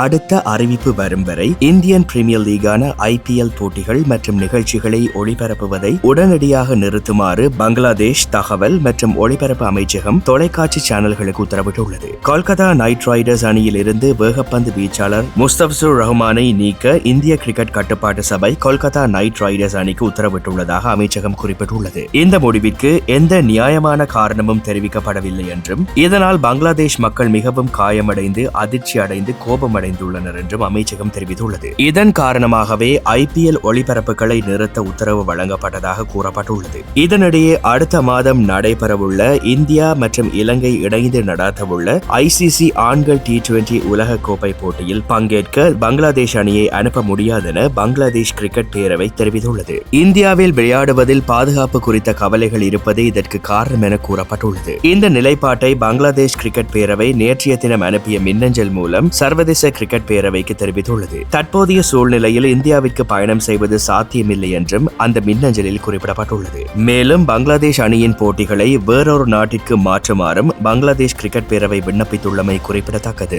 அடுத்த அறிவிப்பு வரும் வரை இந்தியன் பிரீமியர் லீகான ஐபிஎல் போட்டிகள் மற்றும் நிகழ்ச்சிகளை ஒளிபரப்புவதை உடனடியாக நிறுத்துமாறு பங்களாதேஷ் தகவல் மற்றும் ஒளிபரப்பு அமைச்சகம் தொலைக்காட்சி சேனல்களுக்கு உத்தரவிட்டுள்ளது. கொல்கத்தா நைட் ரைடர்ஸ் அணியில் இருந்து வேகப்பந்து வீச்சாளர் முஸ்தபிசுர் ரஹ்மானை நீக்க இந்திய கிரிக்கெட் கட்டுப்பாட்டு சபை கொல்கத்தா நைட் ரைடர்ஸ் அணிக்கு உத்தரவிட்டுள்ளதாக அமைச்சகம் குறிப்பிட்டுள்ளது. இந்த முடிவிற்கு எந்த நியாயமான காரணமும் தெரிவிக்கப்படவில்லை என்றும் இதனால் பங்களாதேஷ் மக்கள் மிகவும் காயமடைந்து அதிர்ச்சி அடைந்து அடைந்துள்ளனர் என்றும் அமைச்சகம் தெரிவித்துள்ளது. இதன் காரணமாகவே ஐபிஎல் ஒளிபரப்புகளை நிறுத்த உத்தரவு வழங்கப்பட்டதாக கூறப்பட்டுள்ளது. இதனிடையே அடுத்த மாதம் நடைபெறவுள்ள இந்தியா மற்றும் இலங்கை இணைந்து நடாத்தவுள்ள ஐசிசி ஆண்கள் டி டுவெண்டி உலக கோப்பை போட்டியில் பங்கேற்க பங்களாதேஷ் அணியை அனுப்ப முடியாதென பங்களாதேஷ் கிரிக்கெட் பேரவை தெரிவித்துள்ளது. இந்தியாவில் விளையாடுவதில் பாதுகாப்பு குறித்த கவலைகள் இருப்பதே இதற்கு காரணம் என கூறப்பட்டுள்ளது. இந்த நிலைப்பாட்டை பங்களாதேஷ் கிரிக்கெட் பேரவை நேற்றைய தினம் அனுப்பிய மின்னஞ்சல் மூலம் சர்வதேச கிரிக்கெட் பேரவைக்கு தெரிவித்துள்ளது. தற்போதைய சூழ்நிலையில் இந்தியாவிற்கு பயணம் செய்வது சாத்தியமில்லை என்றும் அந்த மின்னஞ்சலில் குறிப்பிடப்பட்டுள்ளது. மேலும் பங்களாதேஷ் அணியின் போட்டிகளை வேறொரு நாட்டிற்கு மாற்றுமாறும் பங்களாதேஷ் கிரிக்கெட் பேரவை விண்ணப்பித்துள்ளமை குறிப்பிடத்தக்கது.